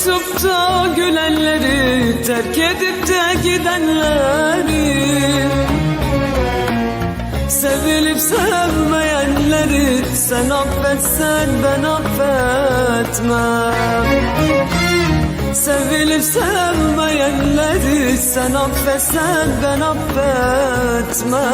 Ağlatıp da gülenleri Terk edip de gidenleri Sevilip sevmeyenleri Sen affetsen ben affetmem. Sevilip sevmeyenleri Sen affetsen ben affetmem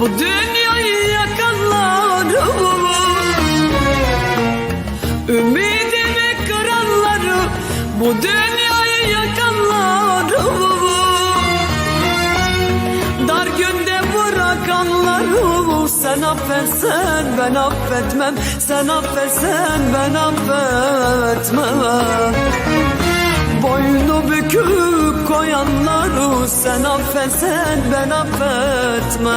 Bu dünyayı yakanları Ümidimi kıranları Bu dünyayı yakanları Dar günde bırakanları Sen affetsen ben affetmem. Sen affetsen ben affetmem. Boynu bükük koyanları sen affetsen ben affetmem